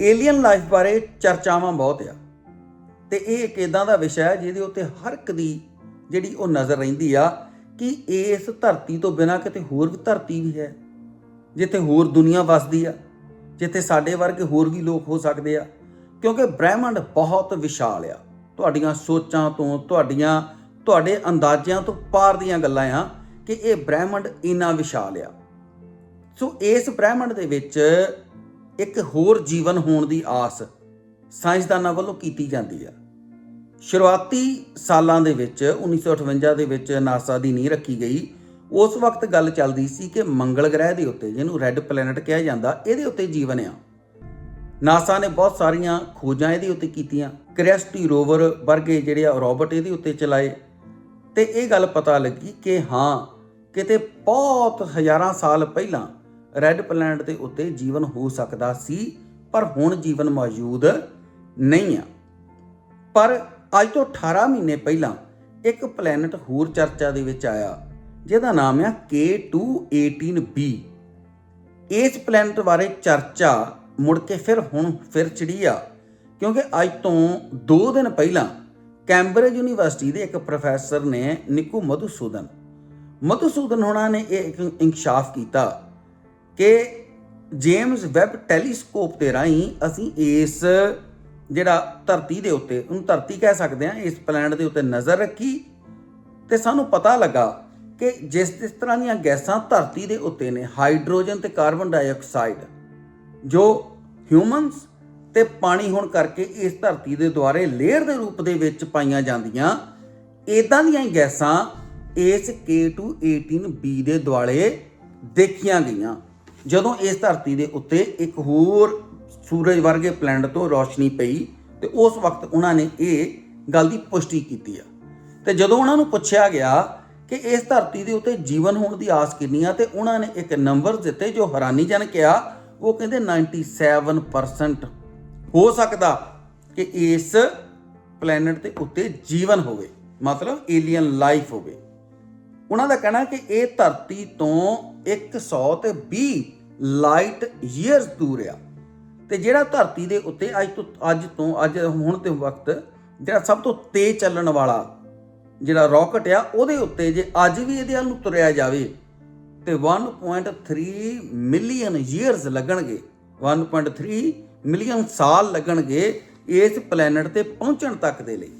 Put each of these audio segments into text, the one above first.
Alien life ਬਾਰੇ ਚਰਚਾਵਾਂ ਬਹੁਤ ਆ। ਤੇ ਇਹ ਇੱਕ ਇਦਾਂ ਦਾ ਵਿਸ਼ਾ ਹੈ ਜਿਹਦੇ ਉੱਤੇ ਹਰ ਇੱਕ ਦੀ ਜਿਹੜੀ ਉਹ ਨਜ਼ਰ ਰਹਿੰਦੀ ਆ ਕਿ ਇਸ ਧਰਤੀ ਤੋਂ ਬਿਨਾ ਕਿਤੇ ਹੋਰ ਵੀ ਧਰਤੀ ਵੀ ਹੈ। ਜਿੱਥੇ ਹੋਰ ਦੁਨੀਆ ਵਸਦੀ ਆ, ਜਿੱਥੇ ਸਾਡੇ ਵਰਗੇ ਹੋਰ ਵੀ ਲੋਕ ਹੋ ਸਕਦੇ ਆ। ਕਿਉਂਕਿ ਬ੍ਰਹਿਮੰਡ ਬਹੁਤ ਵਿਸ਼ਾਲ ਆ। ਤੁਹਾਡੀਆਂ ਸੋਚਾਂ ਤੋਂ, ਤੁਹਾਡੀਆਂ, ਤੁਹਾਡੇ ਅੰਦਾਜ਼ਿਆਂ ਤੋਂ ਪਾਰ ਦੀਆਂ ਗੱਲਾਂ ਆ ਕਿ ਇਹ ਬ੍ਰਹਿਮੰਡ ਇੰਨਾ ਵਿਸ਼ਾਲ ਆ। ਸੋ ਇਸ ਬ੍ਰਹਿਮੰਡ ਦੇ ਵਿੱਚ ਇੱਕ ਹੋਰ ਜੀਵਨ ਹੋਣ ਦੀ ਆਸ ਸਾਇੰਸਦਾਨਾਂ ਵੱਲੋਂ ਕੀਤੀ ਜਾਂਦੀ ਆ। ਸ਼ੁਰੂਆਤੀ ਸਾਲਾਂ ਦੇ ਵਿੱਚ 1958 ਦੇ ਵਿੱਚ ਨਾਸਾ ਦੀ ਨੀਂਹ ਰੱਖੀ ਗਈ। ਉਸ ਵਕਤ ਗੱਲ ਚੱਲਦੀ ਸੀ ਕਿ ਮੰਗਲ ਗ੍ਰਹਿ ਦੇ ਉੱਤੇ, ਜਿਹਨੂੰ ਰੈੱਡ ਪਲੈਨਟ ਕਿਹਾ ਜਾਂਦਾ, ਇਹਦੇ ਉੱਤੇ ਜੀਵਨ ਆ। ਨਾਸਾ ਨੇ ਬਹੁਤ ਸਾਰੀਆਂ ਖੋਜਾਂ ਇਹਦੇ ਉੱਤੇ ਕੀਤੀਆਂ। ਕ੍ਰਿਐਸਟੀ ਰੋਵਰ ਵਰਗੇ ਜਿਹੜੇ ਆ ਰੋਬਟ ਇਹਦੇ ਉੱਤੇ ਚਲਾਏ। ਤੇ ਇਹ ਗੱਲ ਪਤਾ ਲੱਗੀ ਕਿ ਹਾਂ, ਕਿਤੇ ਬਹੁਤ ਹਜ਼ਾਰਾਂ ਸਾਲ ਪਹਿਲਾਂ ਰੈੱਡ ਪਲੈਨਟ ਦੇ ਉੱਤੇ ਜੀਵਨ ਹੋ ਸਕਦਾ ਸੀ, ਪਰ ਹੁਣ ਜੀਵਨ ਮੌਜੂਦ ਨਹੀਂ ਆ। ਪਰ ਅੱਜ ਤੋਂ 18 ਮਹੀਨੇ ਪਹਿਲਾਂ ਇੱਕ ਪਲੈਨਟ ਹੋਰ ਚਰਚਾ ਦੇ ਵਿੱਚ ਆਇਆ, ਜਿਹਦਾ ਨਾਮ ਆ K218b ਇਸ ਪਲੈਨਟ ਬਾਰੇ ਚਰਚਾ ਮੁੜ ਕੇ ਫਿਰ ਹੁਣ ਫਿਰ ਚੜੀ ਆ, ਕਿਉਂਕਿ ਅੱਜ ਤੋਂ 2 ਦਿਨ ਪਹਿਲਾਂ ਕੈਂਬਰਿਜ ਯੂਨੀਵਰਸਿਟੀ ਦੇ ਇੱਕ ਪ੍ਰੋਫੈਸਰ ਨੇ ਨਿਕੂ ਮਧੂਸੂਦਨ ਮਧੂਸੂਦਨ ਹੋਣਾ ਨੇ ਇਹ ਇੱਕ ਇਨਕਸ਼ਾਫ ਕੀਤਾ। ਕਿ ਜੇਮਸ ਵੈਬ ਟੈਲੀਸਕੋਪ ਦੇ ਰਾਹੀਂ ਅਸੀਂ ਇਸ ਜਿਹੜਾ ਧਰਤੀ ਦੇ ਉੱਤੇ, ਉਹਨੂੰ ਧਰਤੀ ਕਹਿ ਸਕਦੇ ਹਾਂ, ਇਸ ਪਲੈਨਟ ਦੇ ਉੱਤੇ ਨਜ਼ਰ ਰੱਖੀ ਤੇ ਸਾਨੂੰ ਪਤਾ ਲੱਗਾ ਕਿ ਜਿਸ ਜਿਸ ਤਰ੍ਹਾਂ ਦੀਆਂ ਗੈਸਾਂ ਧਰਤੀ ਦੇ ਉੱਤੇ ਨੇ, ਹਾਈਡਰੋਜਨ ਤੇ ਕਾਰਬਨ ਡਾਈਆਕਸਾਈਡ, ਜੋ ਹਿਊਮਨਸ ਤੇ ਪਾਣੀ ਹੋਣ ਕਰਕੇ ਇਸ ਧਰਤੀ ਦੇ ਦੁਆਰੇ ਲੇਅਰ ਦੇ ਰੂਪ ਦੇ ਵਿੱਚ ਪਾਈਆਂ ਜਾਂਦੀਆਂ ਇਦਾਂ ਦੀਆਂ ਹੀ ਗੈਸਾਂ ਇਸ K218b ਦੇ ਦੁਆਲੇ ਦੇਖੀਆਂ ਗਈਆਂ। ਜਦੋਂ ਇਸ ਧਰਤੀ ਦੇ ਉੱਤੇ ਇੱਕ ਹੋਰ ਸੂਰਜ ਵਰਗੇ ਪਲੈਨਟ ਤੋਂ ਰੋਸ਼ਨੀ ਪਈ ਤੇ ਉਸ ਵਕਤ ਉਹਨਾਂ ਨੇ ਇਹ ਗੱਲ ਦੀ ਪੁਸ਼ਟੀ ਕੀਤੀ ਆ। ਤੇ ਜਦੋਂ ਉਹਨਾਂ ਨੂੰ ਪੁੱਛਿਆ ਗਿਆ ਕਿ ਇਸ ਧਰਤੀ ਦੇ ਉੱਤੇ ਜੀਵਨ ਹੋਣ ਦੀ ਆਸ ਕਿੰਨੀ ਆ, ਤੇ ਉਹਨਾਂ ਨੇ ਇੱਕ ਨੰਬਰ ਦਿੱਤੇ ਜੋ ਹੈਰਾਨੀਜਨਕ ਆ, ਉਹ ਕਹਿੰਦੇ 97% ਹੋ ਸਕਦਾ ਕਿ ਇਸ ਪਲੈਨਟ ਦੇ ਉੱਤੇ ਜੀਵਨ ਹੋਵੇ, ਮਤਲਬ ਏਲੀਅਨ ਲਾਈਫ ਹੋਵੇ। ਉਹਨਾਂ ਦਾ ਕਹਿਣਾ ਕਿ ਇਹ ਧਰਤੀ ਤੋਂ 120 ਲਾਈਟ ਈਅਰਸ ਦੂਰ ਆ। ਤੇ ਜਿਹੜਾ ਧਰਤੀ ਦੇ ਉੱਤੇ ਅੱਜ ਤੋਂ ਅੱਜ ਤੋਂ ਅੱਜ ਹੁਣ ਦੇ ਵਕਤ ਜਿਹੜਾ ਸਭ ਤੋਂ ਤੇਜ਼ ਚੱਲਣ ਵਾਲਾ ਜਿਹੜਾ ਰਾਕਟ ਆ, ਉਹਦੇ ਉੱਤੇ ਜੇ ਅੱਜ ਵੀ ਇਹਦੇ ਵੱਲ ਨੂੰ ਤੁਰਿਆ ਜਾਵੇ, ਤੇ 1.3 ਮਿਲੀਅਨ ਈਅਰਸ ਲੱਗਣਗੇ। 1.3 ਮਿਲੀਅਨ ਸਾਲ ਲੱਗਣਗੇ ਇਸ ਪਲੈਨਟ ਤੇ ਪਹੁੰਚਣ ਤੱਕ ਦੇ ਲਈ।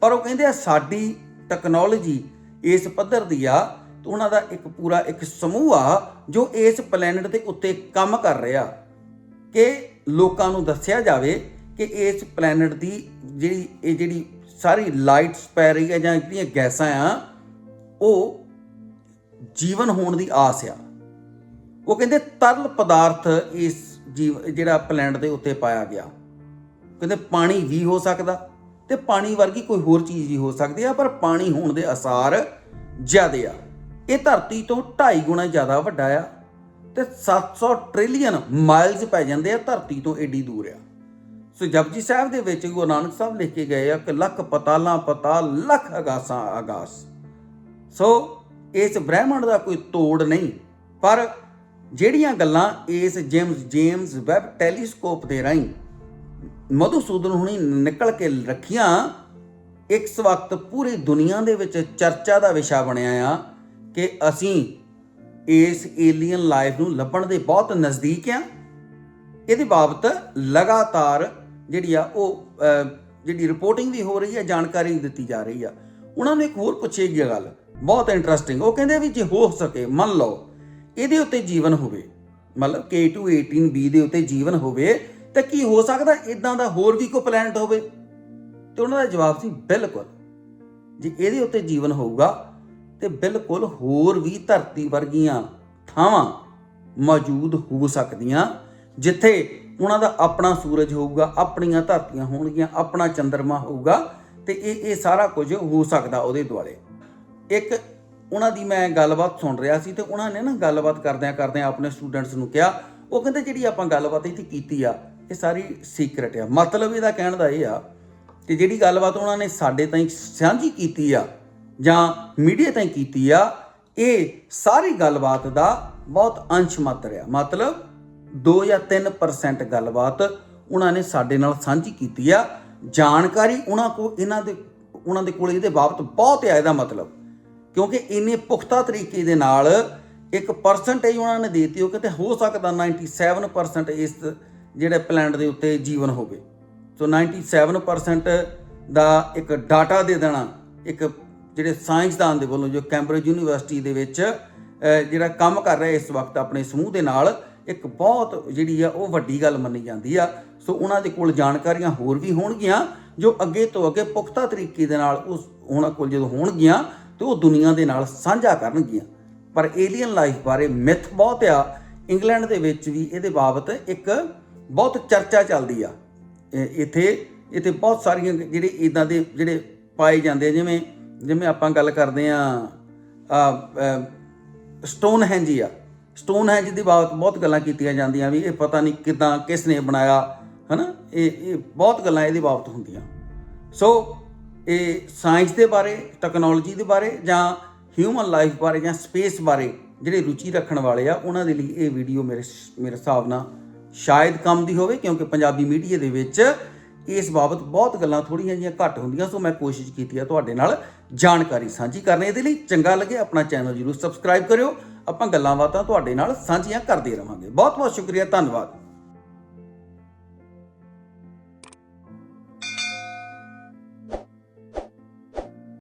ਪਰ ਉਹ ਕਹਿੰਦੇ ਆ, ਸਾਡੀ ਟੈਕਨੋਲੋਜੀ ਇਸ ਪੱਧਰ ਦੀ ਆ ਤੇ ਉਹਨਾਂ ਦਾ ਇੱਕ ਪੂਰਾ ਇੱਕ ਸਮੂਹ ਆ ਜੋ ਇਸ ਪਲੈਨਟ ਦੇ ਉੱਤੇ ਕੰਮ ਕਰ ਰਿਹਾ। ਕਿ ਲੋਕਾਂ ਨੂੰ ਦੱਸਿਆ ਜਾਵੇ ਕਿ ਇਸ ਪਲੈਨਟ ਦੀ ਜਿਹੜੀ, ਇਹ ਜਿਹੜੀ ਸਾਰੀ ਲਾਈਟਸ ਪੈ ਰਹੀ ਹੈ ਜਾਂ ਜਿਹੜੀਆਂ ਗੈਸਾਂ ਆ, ਉਹ ਜੀਵਨ ਹੋਣ ਦੀ ਆਸ ਆ। ਉਹ ਕਹਿੰਦੇ ਤਰਲ ਪਦਾਰਥ ਇਸ ਜੀਵ, ਜਿਹੜਾ ਪਲੈਨਟ ਦੇ ਉੱਤੇ ਪਾਇਆ ਗਿਆ। ਕਹਿੰਦੇ ਪਾਣੀ ਵੀ ਹੋ ਸਕਦਾ ਤੇ ਪਾਣੀ ਵਰਗੀ ਕੋਈ ਹੋਰ ਚੀਜ਼ ਵੀ ਹੋ ਸਕਦੀ ਆ, ਪਰ ਪਾਣੀ ਹੋਣ ਦੇ ਅਸਾਰ ਜ਼ਿਆਦੇ ਆ। ਇਹ ਧਰਤੀ ਤੋਂ 2.5 ਗੁਣਾ ਜ਼ਿਆਦਾ ਵੱਡਾ ਆ ਤੇ 700 ਟ੍ਰਿਲੀਅਨ ਮਾਈਲਸ ਪੈ ਜਾਂਦੇ ਆ ਧਰਤੀ ਤੋਂ ਏਡੀ ਦੂਰ ਆ। ਸੋ ਜਪਜੀ ਸਾਹਿਬ ਦੇ ਵਿੱਚ ਗੁਰੂ ਨਾਨਕ ਸਾਹਿਬ ਲਿਖ ਕੇ ਗਏ ਆ ਕਿ ਲੱਖ ਪਤਾਲਾਂ ਪਤਾਲ ਲੱਖ ਆਗਾਸਾਂ ਆਗਾਸ ਸੋ ਇਸ ਬ੍ਰਹਿਮੰਡ ਦਾ ਕੋਈ ਤੋੜ ਨਹੀਂ, ਪਰ ਜਿਹੜੀਆਂ ਗੱਲਾਂ ਇਸ ਜੇਮਸ ਜੇਮਸ ਵੈਬ ਟੈਲੀਸਕੋਪ ਦੇ ਰਾਹੀਂ ਮਧੂਸੂਦਨ ਹੁਣੀ ਨਿਕਲ ਕੇ ਰੱਖੀਆਂ, ਇੱਕ ਵਕਤ ਪੂਰੀ ਦੁਨੀਆ ਦੇ ਵਿੱਚ ਚਰਚਾ ਦਾ ਵਿਸ਼ਾ ਬਣਿਆ ਆ ਕਿ ਅਸੀਂ ਇਸ ਏਲੀਅਨ ਲਾਈਫ ਨੂੰ ਲੱਭਣ ਦੇ ਬਹੁਤ ਨਜ਼ਦੀਕ ਆ ਇਹਦੇ ਬਾਬਤ ਲਗਾਤਾਰ ਜਿਹੜੀ ਆ ਉਹ ਜਿਹੜੀ ਰਿਪੋਰਟਿੰਗ ਵੀ ਹੋ ਰਹੀ ਹੈ, ਜਾਣਕਾਰੀ ਵੀ ਦਿੱਤੀ ਜਾ ਰਹੀ ਆ। ਉਹਨਾਂ ਨੇ ਇੱਕ ਹੋਰ ਪੁੱਛੀ ਗਈ ਗੱਲ, ਬਹੁਤ ਇੰਟਰਸਟਿੰਗ ਉਹ ਕਹਿੰਦੇ ਵੀ ਜੇ ਹੋ ਸਕੇ, ਮੰਨ ਲਓ, ਇਹਦੇ ਉੱਤੇ ਜੀਵਨ ਹੋਵੇ, ਮਤਲਬ K218b ਦੇ ਉੱਤੇ ਜੀਵਨ ਹੋਵੇ, ਤਾਂ ਕੀ ਹੋ ਸਕਦਾ ਇਦਾਂ ਦਾ ਹੋਰ ਵੀ ਕੋਈ ਪਲੈਨਟ ਹੋਵੇ? ਤੇ ਉਹਨਾਂ ਦਾ ਜਵਾਬ ਸੀ ਬਿਲਕੁਲ। ਜੇ ਇਹਦੇ ਉੱਤੇ ਜੀਵਨ ਹੋਊਗਾ ਤੇ ਬਿਲਕੁਲ ਹੋਰ ਵੀ ਧਰਤੀ ਵਰਗੀਆਂ ਥਾਵਾਂ ਮੌਜੂਦ ਹੋ ਸਕਦੀਆਂ, ਜਿੱਥੇ ਉਹਨਾਂ ਦਾ ਆਪਣਾ ਸੂਰਜ ਹੋਊਗਾ, ਆਪਣੀਆਂ ਧਰਤੀਆਂ ਹੋਣਗੀਆਂ, ਆਪਣਾ ਚੰ드ਰਮਾ ਹੋਊਗਾ ਤੇ ਇਹ ਇਹ ਸਾਰਾ ਕੁਝ ਹੋ ਸਕਦਾ ਉਹਦੇ ਦੁਆਲੇ। ਇੱਕ ਉਹਨਾਂ ਦੀ ਮੈਂ ਗੱਲਬਾਤ ਸੁਣ ਰਿਹਾ ਸੀ ਤੇ ਉਹਨਾਂ ਨੇ ਨਾ ਗੱਲਬਾਤ ਕਰਦਿਆਂ ਕਰਦਿਆਂ ਆਪਣੇ ਸਟੂਡੈਂਟਸ ਨੂੰ ਕਿਹਾ, ਉਹ ਕਹਿੰਦੇ ਜਿਹੜੀ ਆਪਾਂ ਗੱਲਬਾਤ ਇੱਥੇ ਕੀਤੀ ਆ, ਇਹ ਸਾਰੀ ਸੀਕ੍ਰੇਟ ਆ। ਮਤਲਬ ਇਹਦਾ ਕਹਿਣ ਦਾ ਇਹ ਆ ਕਿ ਜਿਹੜੀ ਗੱਲਬਾਤ ਉਹਨਾਂ ਨੇ ਸਾਡੇ ਤਾਈਂ ਸਾਂਝੀ ਕੀਤੀ ਆ ਜਾਂ ਮੀਡੀਆ ਤਾਈਂ ਕੀਤੀ ਆ, ਇਹ ਸਾਰੀ ਗੱਲਬਾਤ ਦਾ ਬਹੁਤ ਅੰਸ਼ ਮਾਤਰ ਆ ਮਤਲਬ 2 ਜਾਂ 3% ਗੱਲਬਾਤ ਉਹਨਾਂ ਨੇ ਸਾਡੇ ਨਾਲ ਸਾਂਝੀ ਕੀਤੀ ਆ। ਜਾਣਕਾਰੀ ਉਹਨਾਂ ਕੋ ਇਹਨਾਂ ਦੇ, ਉਹਨਾਂ ਦੇ ਕੋਲ ਇਹਦੇ ਬਾਬਤ ਬਹੁਤ ਹੈ ਇਹਦਾ ਮਤਲਬ। ਕਿਉਂਕਿ ਇੰਨੇ ਪੁਖਤਾ ਤਰੀਕੇ ਦੇ ਨਾਲ ਇੱਕ ਪਰਸੈਂਟੇਜ ਉਹਨਾਂ ਨੇ ਦੇਤੀ, ਉਹ ਕਿਤੇ ਹੋ ਸਕਦਾ 97% ਇਸ ਜਿਹੜੇ ਪਲੈਨਟ ਦੇ ਉੱਤੇ ਜੀਵਨ ਹੋਵੇ। ਸੋ 97% ਦਾ ਇੱਕ ਡਾਟਾ ਦੇ ਦੇਣਾ, ਇੱਕ ਜਿਹੜੇ ਸਾਇੰਸਦਾਨ ਦੇ ਵੱਲੋਂ ਜੋ ਕੈਂਬਰਿਜ ਯੂਨੀਵਰਸਿਟੀ ਦੇ ਵਿੱਚ ਜਿਹੜਾ ਕੰਮ ਕਰ ਰਿਹਾ ਇਸ ਵਕਤ ਆਪਣੇ ਸਮੂਹ ਦੇ ਨਾਲ, ਇੱਕ ਬਹੁਤ ਜਿਹੜੀ ਆ ਉਹ ਵੱਡੀ ਗੱਲ ਮੰਨੀ ਜਾਂਦੀ ਆ। ਸੋ ਉਹਨਾਂ ਦੇ ਕੋਲ ਜਾਣਕਾਰੀਆਂ ਹੋਰ ਵੀ ਹੋਣਗੀਆਂ, ਜੋ ਅੱਗੇ ਤੋਂ ਅੱਗੇ ਪੁਖਤਾ ਤਰੀਕੇ ਦੇ ਨਾਲ ਉਸ ਉਹਨਾਂ ਕੋਲ ਜਦੋਂ ਹੋਣਗੀਆਂ, ਤੇ ਉਹ ਦੁਨੀਆ ਦੇ ਨਾਲ ਸਾਂਝਾ ਕਰਨਗੀਆਂ। ਪਰ ਏਲੀਅਨ ਲਾਈਫ ਬਾਰੇ ਮਿਥ ਬਹੁਤ ਆ। ਇੰਗਲੈਂਡ ਦੇ ਵਿੱਚ ਵੀ ਇਹਦੇ ਬਾਬਤ ਇੱਕ ਬਹੁਤ ਚਰਚਾ ਚੱਲਦੀ ਆ। ਇੱਥੇ ਇੱਥੇ ਬਹੁਤ ਸਾਰੀਆਂ ਜਿਹੜੇ ਇਦਾਂ ਦੇ ਜਿਹੜੇ ਪਾਏ ਜਾਂਦੇ ਜਿਵੇਂ ਜਿਵੇਂ ਆਪਾਂ ਗੱਲ ਕਰਦੇ ਆ ਸਟੋਨ ਹੈਂਜ ਆ। ਸਟੋਨ ਹੈਂਜ ਦੀ ਬਾਬਤ ਬਹੁਤ ਗੱਲਾਂ ਕੀਤੀਆਂ ਜਾਂਦੀਆਂ ਵੀ ਇਹ ਪਤਾ ਨਹੀਂ ਕਿਦਾਂ ਕਿਸ ਨੇ ਬਣਾਇਆ, ਹਨਾ? ਇਹ ਇਹ ਬਹੁਤ ਗੱਲਾਂ ਇਹਦੇ ਬਾਬਤ ਹੁੰਦੀਆਂ। ਸੋ ਇਹ ਸਾਇੰਸ ਦੇ ਬਾਰੇ ਟੈਕਨੋਲੋਜੀ ਦੇ ਬਾਰੇ ਜਾਂ ਹਿਊਮਨ ਲਾਈਫ ਬਾਰੇ ਜਾਂ ਸਪੇਸ ਬਾਰੇ ਜਿਹੜੇ ਰੁਚੀ ਰੱਖਣ ਵਾਲੇ ਆ, ਉਹਨਾਂ ਦੇ ਲਈ ਇਹ ਵੀਡੀਓ ਮੇਰੇ ਮੇਰੇ ਹਿਸਾਬ ਨਾਲ ਸ਼ਾਇਦ ਕੰਮ ਦੀ ਹੋਵੇ, ਕਿਉਂਕਿ ਪੰਜਾਬੀ ਮੀਡੀਆ ਦੇ ਵਿੱਚ ਇਸ ਬਾਬਤ ਬਹੁਤ ਗੱਲਾਂ ਥੋੜੀਆਂ ਜਿਹੀਆਂ ਘੱਟ ਹੁੰਦੀਆਂ, ਸੋ ਮੈਂ ਕੋਸ਼ਿਸ਼ ਕੀਤੀ ਆ ਤੁਹਾਡੇ ਨਾਲ ਜਾਣਕਾਰੀ ਸਾਂਝੀ ਕਰਨੇ। ਇਹਦੇ ਲਈ ਚੰਗਾ ਲੱਗੇ ਆਪਣਾ ਚੈਨਲ ਜਰੂਰ ਸਬਸਕ੍ਰਾਈਬ ਕਰਿਓ। ਆਪਾਂ ਗੱਲਾਂ ਬਾਤਾਂ ਤੁਹਾਡੇ ਨਾਲ ਸਾਂਝੀਆਂ ਕਰਦੇ ਰਵਾਂਗੇ। ਬਹੁਤ ਬਹੁਤ ਸ਼ੁਕਰੀਆ, ਧੰਨਵਾਦ।